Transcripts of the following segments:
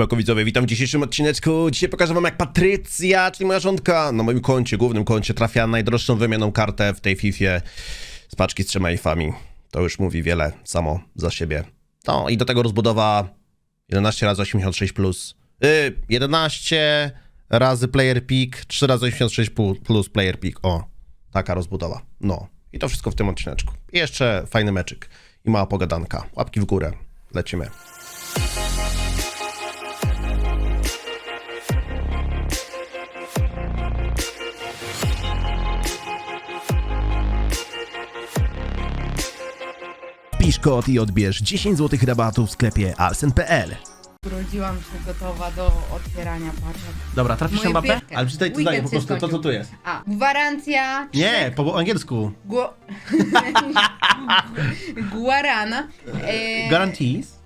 Siemanko witam w dzisiejszym odcineczku. Dzisiaj pokażę wam jak Patrycja, czyli moja żonka, na moim koncie, głównym koncie trafia najdroższą wymienną kartę w tej Fifie z paczki z trzema ifami. To już mówi wiele samo za siebie. No i do tego rozbudowa 11 razy 86 plus. Yy, 11 razy player pick, 3 razy 86 pu- plus player pick. O, taka rozbudowa. No. I to wszystko w tym odcineczku. I jeszcze fajny meczyk. I mała pogadanka. Łapki w górę. Lecimy. Pisz kod i odbierz 10 zł rabatu w sklepie alsen.pl. Urodziłam się gotowa do otwierania paczek. Dobra, trafisz Moje Mbappé? pierwsze. Ale przeczytaj to Weekend zdanie po się prostu, to co skończył. tu jest. A, gwarancja. Nie, po angielsku. Gło... Guarana. E, Guarantees.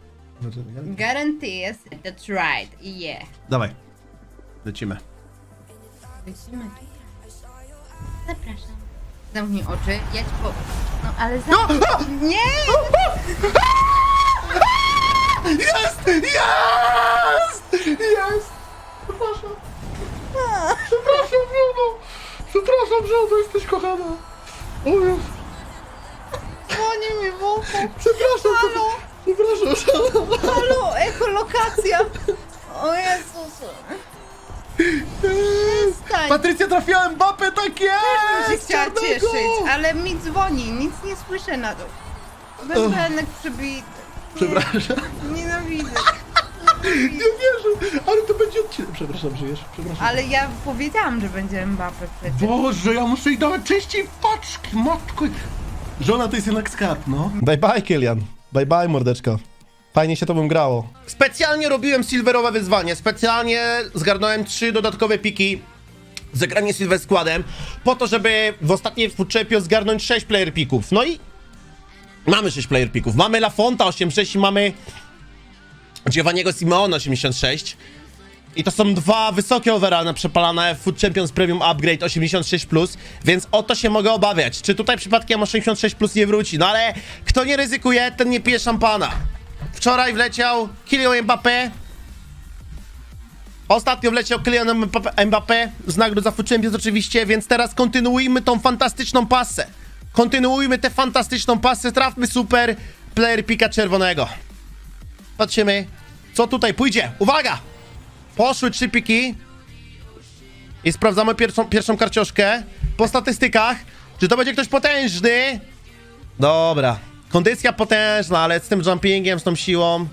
guarantees. That's right. Yeah. Dawaj. Lecimy. Lecimy. Zapraszam. Zamknij oczy. Ja ci po... No ale za... Nie! Jest! Jest! Jest! Przepraszam. Przepraszam, żono. Przepraszam, żono, jesteś kochana. O Jezu. Dzwoni mi w. Przepraszam, Halo? przepraszam, żono. Halo, ekolokacja. O Jezus. Przestań. Patrycja trafiła Mbappé, tak się jest! chciała Czarnego! cieszyć, ale mi dzwoni, nic nie słyszę na to. Bębenek przybity. Przepraszam. Nienawidzę. Nie wierzę, ale to będzie odcinek. Przepraszam, żyjesz? Przepraszam. Ale ja powiedziałam, że będzie Mbappe przecież. Boże, ja muszę jej dawać częściej paczki, matko. Żona to jest jednak skarb, no. Bye bye, Kilian. Bye bye, mordeczko. Fajnie się to bym grało. Specjalnie robiłem silverowe wyzwanie. Specjalnie zgarnąłem trzy dodatkowe piki. Zagranie silver składem. Po to, żeby w ostatniej Food Champions zgarnąć 6 player pików. No i mamy 6 player pików. Mamy Lafonta 86 i mamy Giovanniego Simeone 86. I to są dwa wysokie overall przepalane Food Champions Premium Upgrade 86+, więc o to się mogę obawiać. Czy tutaj przypadkiem 86+, nie wróci? No ale kto nie ryzykuje, ten nie pije szampana. Wczoraj wleciał Kylian Mbappé. Ostatnio wleciał Kylian Mbappé- z nagród za Champions oczywiście, więc teraz kontynuujmy tą fantastyczną pasę. Kontynuujmy tę fantastyczną pasę, trafmy super player pika czerwonego. Patrzymy, co tutaj pójdzie. Uwaga! Poszły trzy piki. I sprawdzamy pierwszą, pierwszą karcioszkę. Po statystykach. Czy to będzie ktoś potężny? Dobra. Kondycja potężna, ale z tym jumpingiem, z tą siłą.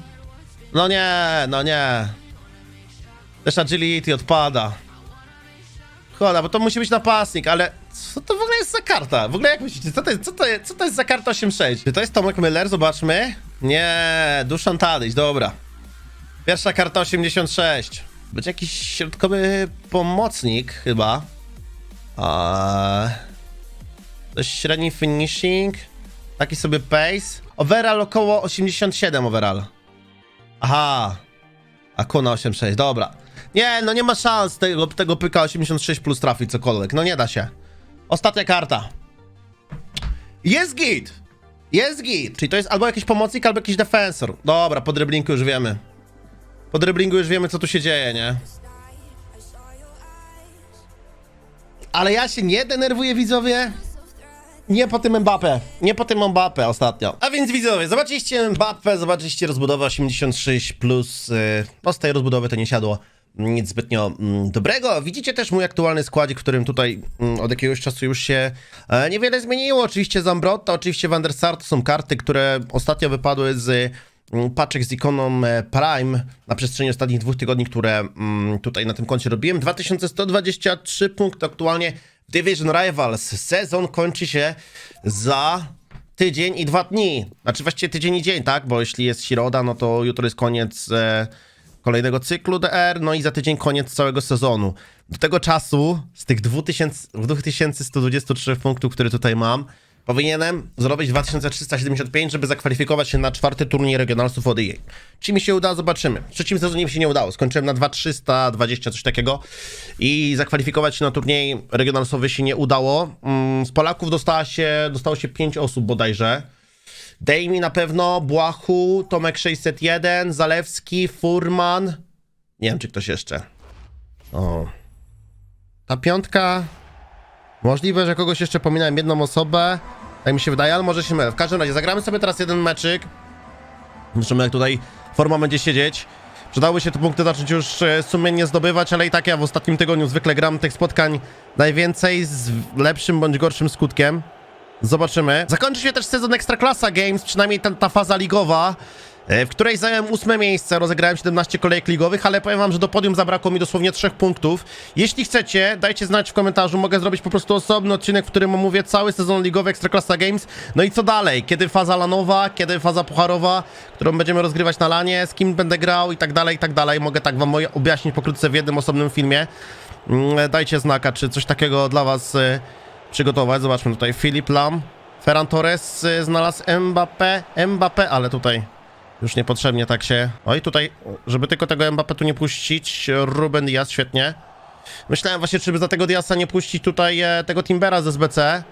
No nie, no nie. Też agility odpada. Choda, bo to musi być napastnik, ale co to w ogóle jest za karta? W ogóle jak myślicie, co to jest, co to jest, co to jest za karta 8-6? Czy to jest Tomek Müller? Zobaczmy. Nie, Duszan Tadyś, dobra. Pierwsza karta 86. Będzie jakiś środkowy pomocnik chyba. A... Dość średni finishing. Taki sobie pace. Overall około 87 overall. Aha. Akuna 86, dobra. Nie, no nie ma szans tego, tego pyka 86 plus trafić cokolwiek. No nie da się. Ostatnia karta. Jest git! Jest git! Czyli to jest albo jakiś pomocnik, albo jakiś defensor. Dobra, po driblinku już wiemy. Po driblingu już wiemy, co tu się dzieje, nie? Ale ja się nie denerwuję, widzowie. Nie po tym Mbappé. Nie po tym Mbappé ostatnio. A więc widzowie, zobaczyliście Mbappé, zobaczyliście rozbudowę 86+, plus, yy, no z tej rozbudowy to nie siadło nic zbytnio mm, dobrego. Widzicie też mój aktualny składzik, w którym tutaj mm, od jakiegoś czasu już się e, niewiele zmieniło. Oczywiście Zambrotta, oczywiście Van der Sar to są karty, które ostatnio wypadły z mm, paczek z ikoną e, Prime na przestrzeni ostatnich dwóch tygodni, które tutaj na tym koncie robiłem. 2123 punkty aktualnie w Division Rivals. Sezon kończy się za tydzień i dwa dni. Znaczy właściwie tydzień i dzień, tak? Bo jeśli jest środa, no to jutro jest koniec e, kolejnego cyklu DR, no i za tydzień koniec całego sezonu. Do tego czasu, z tych 2000, 2123 punktów, które tutaj mam, powinienem zrobić 2375, żeby zakwalifikować się na czwarty turniej regionalsów ODE. Czy mi się uda? Zobaczymy. W trzecim sezonie mi się nie udało. Skończyłem na 2320, coś takiego i zakwalifikować się na turniej regionalsowy się nie udało. Mm, Z Polaków dostała się, dostało się 5 osób bodajże. Dejmi na pewno, Błachu, Tomek 601, Zalewski, Furman, Nie wiem, czy ktoś jeszcze. O. Ta piątka. Możliwe, że kogoś jeszcze pominąłem jedną osobę. Tak mi się wydaje, ale może się mylę. W każdym razie zagramy sobie teraz jeden meczyk. Zobaczymy, jak tutaj forma będzie siedzieć. Przydały się te punkty zacząć już e, sumiennie zdobywać, ale i tak ja w ostatnim tygodniu zwykle gram tych spotkań najwięcej z lepszym bądź gorszym skutkiem. Zobaczymy. Zakończy się też sezon Ekstraklasa Games, przynajmniej ta, ta faza ligowa, e, w której zająłem ósme miejsce, rozegrałem 17 kolejek ligowych, ale powiem wam, że do podium zabrakło mi dosłownie trzech punktów. Jeśli chcecie, dajcie znać w komentarzu, mogę zrobić po prostu osobny odcinek, w którym omówię cały sezon ligowy Ekstraklasa Games. No i co dalej? Kiedy faza lanowa, kiedy faza pucharowa, którą będziemy rozgrywać na lanie, z kim będę grał i tak dalej, i tak dalej. Mogę tak wam objaśnić pokrótce w jednym osobnym filmie. Mm, Dajcie znaka, czy coś takiego dla was e, przygotować. Zobaczmy tutaj Filip Lam. Ferran Torres y, znalazł Mbappé, Mbappé, ale tutaj już niepotrzebnie tak się... Oj, tutaj, żeby tylko tego Mbappé tu nie puścić, Ruben Diaz, świetnie. Myślałem właśnie, czy by za tego Diasa nie puścić tutaj e, tego Timbera z SBC.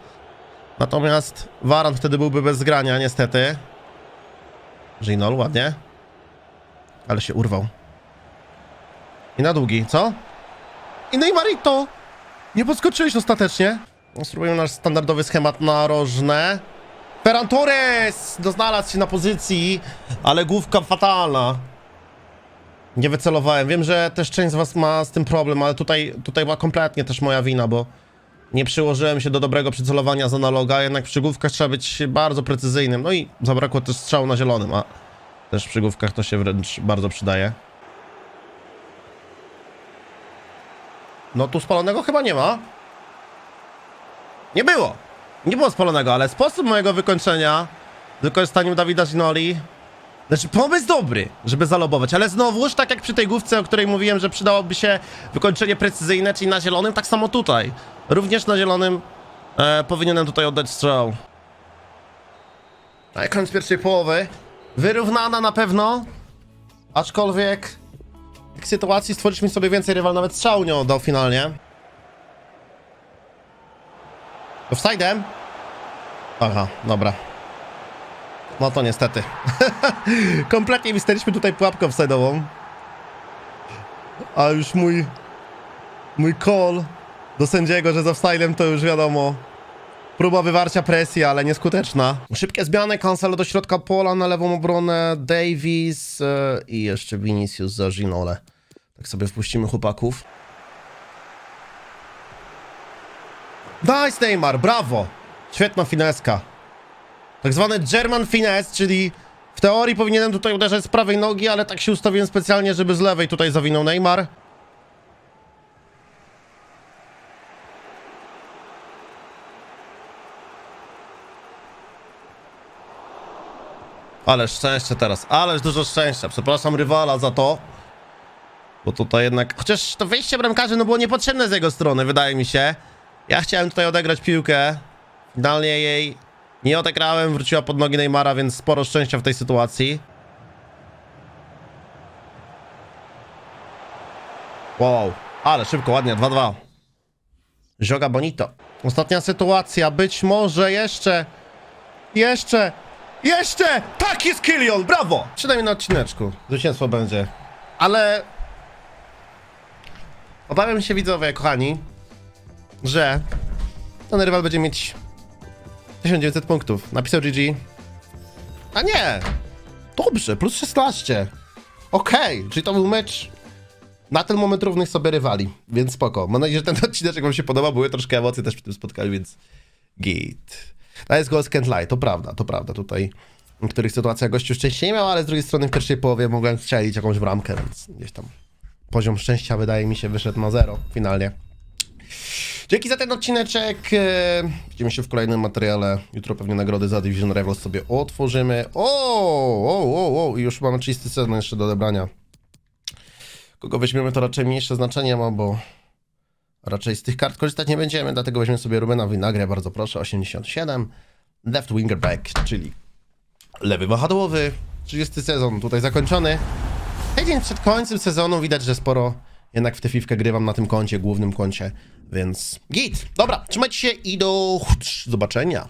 Natomiast Varan wtedy byłby bez grania, niestety. Ginol, ładnie. Ale się urwał. I na długi, co? I Neymarito! Nie podskoczyłeś ostatecznie. No, Spróbujemy nasz standardowy schemat narożne. Ferran Torres! No, znalazł się na pozycji, ale główka fatalna. Nie wycelowałem. Wiem, że też część z was ma z tym problem, ale tutaj, tutaj była kompletnie też moja wina, bo nie przyłożyłem się do dobrego przycelowania z analoga, jednak przy główkach trzeba być bardzo precyzyjnym. No i zabrakło też strzału na zielonym, a też przy główkach to się wręcz bardzo przydaje. No tu spalonego chyba nie ma. Nie było. Nie było spalonego, ale sposób mojego wykończenia z wykorzystaniem Dawida Ginoli. Znaczy, pomysł dobry, żeby zalobować, ale znowuż, tak jak przy tej główce, o której mówiłem, że przydałoby się wykończenie precyzyjne, czyli na zielonym, tak samo tutaj. Również na zielonym e, powinienem tutaj oddać strzał. A koniec pierwszej połowy. Wyrównana na pewno, aczkolwiek w sytuacji stworzyliśmy sobie więcej rywal, nawet strzału nie oddał finalnie. Offside'em? Aha, dobra. No to niestety. Kompletnie wystaliśmy tutaj pułapkę offside'ową. A już mój... Mój call do sędziego, że z offside'em to już wiadomo. Próba wywarcia presji, ale nieskuteczna. Szybkie zmiany, Cancelo do środka pola, na lewą obronę Davis e, i jeszcze Vinicius za Ginole. Tak sobie wpuścimy chłopaków. Nice Neymar, brawo! Świetna fineska. Tak zwany German finesse, czyli w teorii powinienem tutaj uderzać z prawej nogi, ale tak się ustawiłem specjalnie, żeby z lewej tutaj zawinął Neymar. Ależ szczęście teraz, ależ dużo szczęścia. Przepraszam rywala za to. Bo tutaj jednak... Chociaż to wyjście bramkarzy no było niepotrzebne z jego strony, wydaje mi się. Ja chciałem tutaj odegrać piłkę. Finalnie jej nie odegrałem, wróciła pod nogi Neymara, więc sporo szczęścia w tej sytuacji. Wow, ale szybko, ładnie, 2-2. Joga Bonito. Ostatnia sytuacja, być może jeszcze, jeszcze, jeszcze! Tak jest Kylian, brawo! Przynajmniej na odcineczku, zwycięstwo będzie. Ale... Obawiam się widzowie, kochani, że ten rywal będzie mieć 1900 punktów. Napisał GG. A nie! Dobrze, plus 16. Okej, czyli to był mecz na ten moment równych sobie rywali, więc spoko. Mam nadzieję, że ten odcinek wam się podoba, były troszkę emocje też przy tym spotkaniu, więc git. Nice goals can't lie, to prawda, to prawda. Tutaj w niektórych sytuacjach gościu szczęście nie miał, ale z drugiej strony w pierwszej połowie mogłem strzelić jakąś bramkę, więc gdzieś tam poziom szczęścia wydaje mi się wyszedł na zero finalnie. Dzięki za ten odcineczek. e, Widzimy się w kolejnym materiale. Jutro pewnie nagrody za Division Rivals sobie otworzymy. O, o, o, o, i już mamy czysty sezon jeszcze do odebrania. Kogo weźmiemy, to raczej mniejsze znaczenie ma, bo raczej z tych kart korzystać nie będziemy, dlatego weźmiemy sobie Rubena Winagrę, bardzo proszę, 87. Left winger back, czyli lewy wahadłowy. 30 sezon tutaj zakończony. Tydzień przed końcem sezonu widać, że sporo jednak w tę fifkę grywam na tym koncie, głównym koncie, więc git. Dobra, trzymajcie się i do zobaczenia.